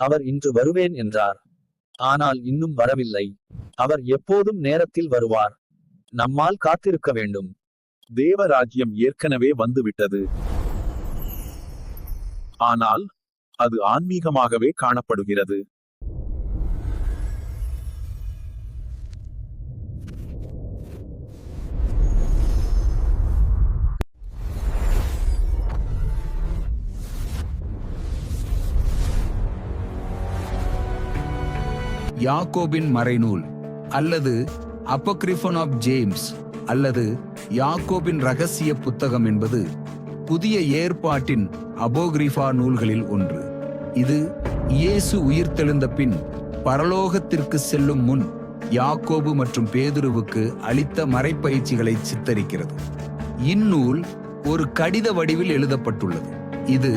அவர் இன்று வருவேன் என்றார். ஆனால் இன்னும் வரவில்லை. அவர் எப்போதும் நேரத்தில் வருவார். நம்மால் காத்திருக்க வேண்டும். தேவராஜ்யம் ஏற்கனவே வந்துவிட்டது. ஆனால் அது ஆன்மீகமாகவே காணப்படுகிறது. யாக்கோபின் மறைநூல் அல்லது அப்போக்ரிஃபன் ஆஃப் ஜேம்ஸ் அல்லது யாக்கோபின் ரகசிய புத்தகம் என்பது புதிய ஏற்பாட்டின் அபோகிரிஃபா நூல்களில் ஒன்று. இது இயேசு உயிர்த்தெழுந்த பின் பரலோகத்திற்கு செல்லும் முன் யாக்கோபு மற்றும் பேதுருவுக்கு அளித்த மறைப்பயிற்சிகளை சித்தரிக்கிறது. இந்நூல் ஒரு கடித வடிவில் எழுதப்பட்டுள்ளது. இது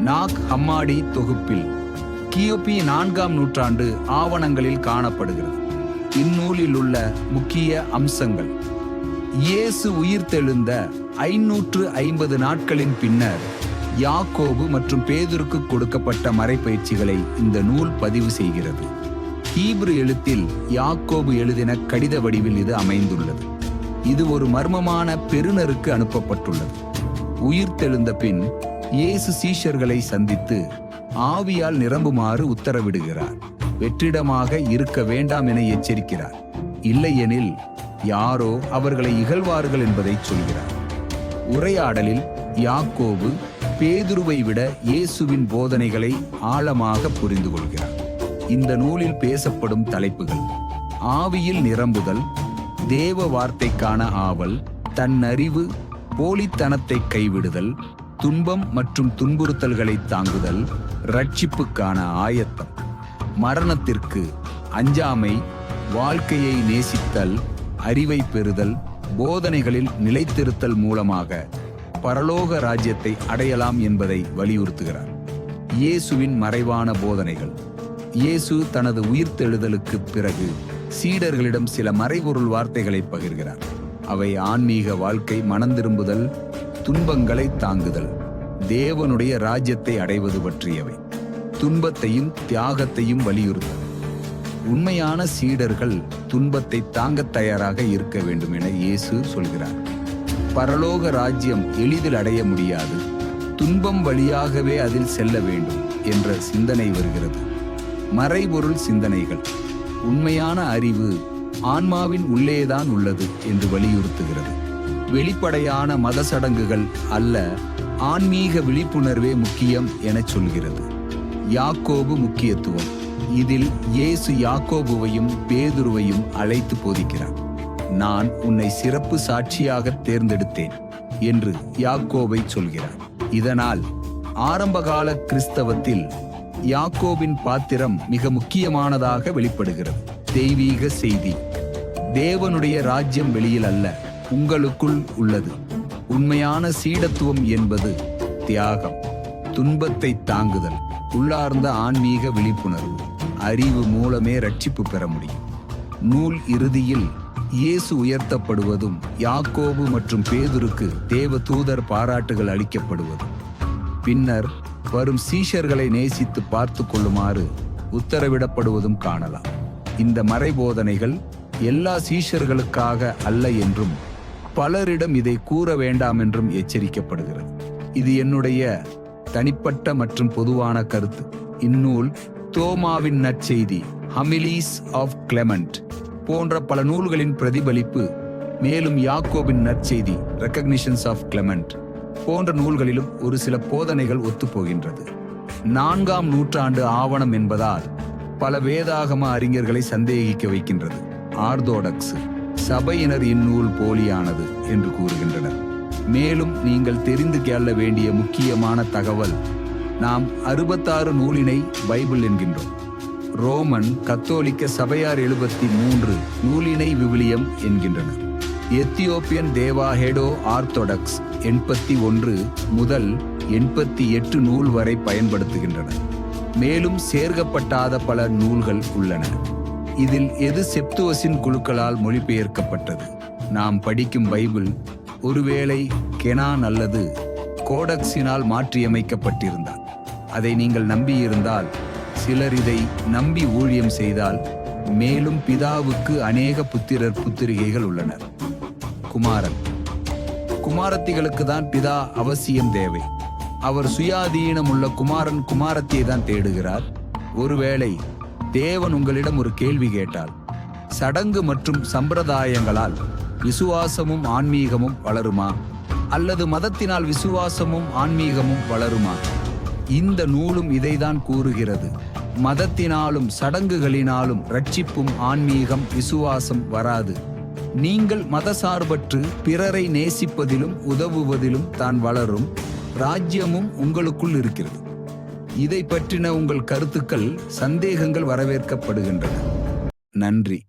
நாக் ஹம்மாடி தொகுப்பில் கியூபி நான்காம் நூற்றாண்டு ஆவணங்களில் காணப்படுகிறது. இந்நூலில் உள்ள முக்கிய அம்சங்கள். இயேசு உயிர்த்தெழுந்த ஐநூற்று ஐம்பது நாட்களின் பின்னர் யாக்கோபு மற்றும் பேதுருக்கு கொடுக்கப்பட்ட மறைப்பயிற்சிகளை இந்த நூல் பதிவு செய்கிறது. ஹீப்ரு எழுத்தில் யாக்கோபு எழுதின கடித வடிவில் இது அமைந்துள்ளது. இது ஒரு மர்மமான பெருநருக்கு அனுப்பப்பட்டுள்ளது. உயிர்த்தெழுந்த பின் இயேசு சீஷர்களை சந்தித்து ஆவியால் நிரம்புமாறு உத்தரவிடுகிறார். வெற்றிடமாக இருக்க வேண்டாம் என எச்சரிக்கிறார். இல்லையெனில் யாரோ அவர்களை இகழ்வார்கள் என்பதை சொல்கிறார். உரையாடலில் யாக்கோபு பேதுருவை விட இயேசுவின் போதனைகளை ஆழமாக புரிந்து கொள்கிறார். இந்த நூலில் பேசப்படும் தலைப்புகள் ஆவியில் நிரம்புதல் தேவ வார்த்தைக்கான ஆவல் தன்னறிவு போலித்தனத்தை கைவிடுதல் துன்பம் மற்றும் துன்புறுத்தல்களை தாங்குதல் ரட்சிப்புக்கான ஆயத்தம். மரணத்திற்கு அஞ்சாமை வாழ்க்கையை நேசித்தல் அறிவை பெறுதல் போதனைகளில் நிலைத்திருத்தல் மூலமாக பரலோக ராஜ்யத்தை அடையலாம் என்பதை வலியுறுத்துகிறார். இயேசுவின் மறைவான போதனைகள். இயேசு தனது உயிர்த்தெழுதலுக்கு பிறகு சீடர்களிடம் சில மறைபொருள் வார்த்தைகளை பகிர்கிறார். அவை ஆன்மீக வாழ்க்கை மனந்திரும்புதல் துன்பங்களை தாங்குதல். தேவனுடைய ராஜ்யத்தை அடைவது பற்றியவை. துன்பத்தையும் தியாகத்தையும் வலியுறுத்தல். உண்மையான சீடர்கள் துன்பத்தை தாங்கத் தயாராக இருக்க வேண்டும் என இயேசு சொல்கிறார். பரலோக ராஜ்யம் எளிதில் அடைய முடியாது. துன்பம் வழியாகவே அதில் செல்ல வேண்டும் என்ற சிந்தனை வருகிறது. மறைபொருள் சிந்தனைகள். உண்மையான அறிவு ஆன்மாவின் உள்ளேதான் உள்ளது என்று வலியுறுத்துகிறது. வெளிப்படையான மத சடங்குகள் அல்ல ஆன்மீக விழிப்புணர்வே முக்கியம் என சொல்கிறது. யாக்கோபு முக்கியத்துவம். இதில் இயேசு யாக்கோபுவையும் பேதுருவையும் அழைத்து போதிக்கிறார். நான் உன்னை சிறப்பு சாட்சியாக தேர்ந்தெடுத்தேன் என்று யாக்கோபை சொல்கிறார். இதனால் ஆரம்பகால கிறிஸ்தவத்தில் யாக்கோபின் பாத்திரம் மிக முக்கியமானதாக வெளிப்படுகிறது. தெய்வீக செய்தி. தேவனுடைய ராஜ்யம் வெளியில் அல்ல. உங்களுக்குள் உள்ளது. உண்மையான சீடத்துவம் என்பது தியாகம் துன்பத்தை தாங்குதல் உள்ளார்ந்த ஆன்மீக விழிப்புணர்வு அறிவு மூலமே ரட்சிப்பு பெற முடியும். நூல் இறுதியில் இயேசு உயர்த்தப்படுவதும் யாக்கோபு மற்றும் பேதுருக்கு தேவ தூதர் பாராட்டுகள் அளிக்கப்படுவதும். பின்னர் வரும் சீஷர்களை நேசித்து பார்த்து கொள்ளுமாறு உத்தரவிடப்படுவதும் காணலாம். இந்த மறைபோதனைகள் எல்லா சீஷர்களுக்காக அல்ல என்றும் பலரிடம் இதை கூற வேண்டாம் என்றும் எச்சரிக்கப்படுகிறது. இது என்னுடைய தனிப்பட்ட மற்றும் பொதுவான கருத்து. இந்நூல் தோமாவின் நற்செய்தி ஹமிலீஸ் ஆஃப் கிளெமண்ட் போன்ற பல நூல்களின் பிரதிபலிப்பு மேலும் யாக்கோபின் நற்செய்தி ரெக்கக்னிஷன்ஸ் ஆஃப் கிளெமண்ட் போன்ற நூல்களிலும் ஒரு சில போதனைகள் ஒத்துப்போகின்றது. நான்காம் நூற்றாண்டு ஆவணம் என்பதால் பல வேதாகம அறிஞர்களை சந்தேகிக்க வைக்கின்றது. ஆர்தோடக்ஸ். சபையினர் இந்நூல் போலியானது என்று கூறுகின்றனர். மேலும் நீங்கள் தெரிந்து கொள்ள வேண்டிய முக்கியமான தகவல் நாம் அறுபத்தாறு நூலினை பைபிள் என்கின்றோம். ரோமன் கத்தோலிக்க சபையார் எழுபத்தி மூன்று நூலினை விவிலியம் என்கின்றனர். எத்தியோப்பியன் தேவா ஹெடோ ஆர்த்தோடக்ஸ் எண்பத்தி ஒன்று முதல் எண்பத்தி எட்டு நூல் வரை பயன்படுத்துகின்றனர். மேலும் சேர்க்கப்பட்டாத பல நூல்கள் உள்ளன. இதில் எது செப்துவசின் குழுக்களால் மொழிபெயர்க்கப்பட்டது? நாம் படிக்கும் பைபிள் ஒருவேளை கெனான் அல்லது கோடக்ஸினால் மாற்றியமைக்கப்பட்டிருந்தால். அதை நீங்கள் நம்பியிருந்தால் சிலர் இதை நம்பி ஊழியம் செய்தால் மேலும் பிதாவுக்கு அநேக புத்திரர் புத்திரிகைகள் உள்ளனர். குமாரன். குமாரத்திகளுக்கு தான் பிதா அவசியம் தேவை. அவர் சுயாதீனம் உள்ள குமாரன் குமாரத்தியை தான் தேடுகிறார். ஒருவேளை தேவன் உங்களிடம் ஒரு கேள்வி கேட்டால் சடங்கு மற்றும் சம்பிரதாயங்களால் விசுவாசமும் ஆன்மீகமும் வளருமா? அல்லது மதத்தினால் விசுவாசமும் ஆன்மீகமும் வளருமா? இந்த நூலும் இதைதான் கூறுகிறது. மதத்தினாலும் சடங்குகளினாலும் ரட்சிப்பும் ஆன்மீகம் விசுவாசம் வராது. நீங்கள் மதசார்பற்று பிறரை நேசிப்பதிலும் உதவுவதிலும் தான் வளரும். ராஜ்யமும் உங்களுக்குள் இருக்கிறது. இதை பற்றின உங்கள் கருத்துக்கள் சந்தேகங்கள் வரவேற்கப்படுகின்றன. நன்றி.